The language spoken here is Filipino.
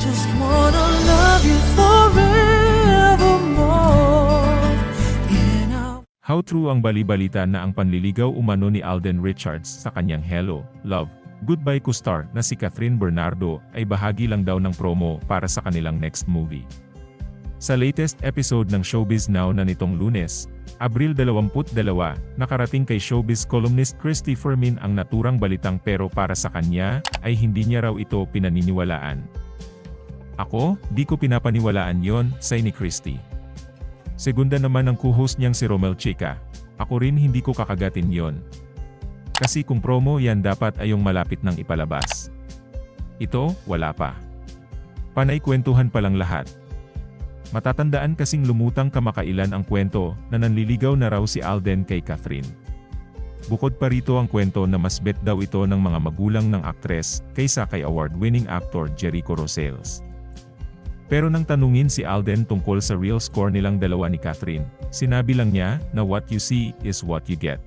just wanna love you forevermore. How true ang balibalita na ang panliligaw umano ni Alden Richards sa kanyang Hello, Love, Goodbye co-star na si Catherine Bernardo ay bahagi lang daw ng promo para sa kanilang next movie. Sa latest episode ng Showbiz Now na nitong lunes, Abril 22, nakarating kay showbiz columnist Christy Fermin ang naturang balitang pero para sa kanya, ay hindi niya raw ito pinaniniwalaan. Ako, di ko pinapaniwalaan yon, say ni Christy. Segunda naman ang co-host niyang si Romel Chica. Ako rin hindi ko kakagatin yon. Kasi kung promo yan dapat ayong malapit ng ipalabas. Ito, wala pa. Panay kwentuhan pa lang lahat. Matatandaan kasing lumutang kamakailan ang kwento na nanliligaw na raw si Alden kay Catherine. Bukod pa rito ang kwento na mas bet daw ito ng mga magulang ng aktres kaysa kay award-winning actor Jericho Rosales. Pero nang tanungin si Alden tungkol sa real score nilang dalawa ni Catherine, sinabi lang niya na what you see is what you get.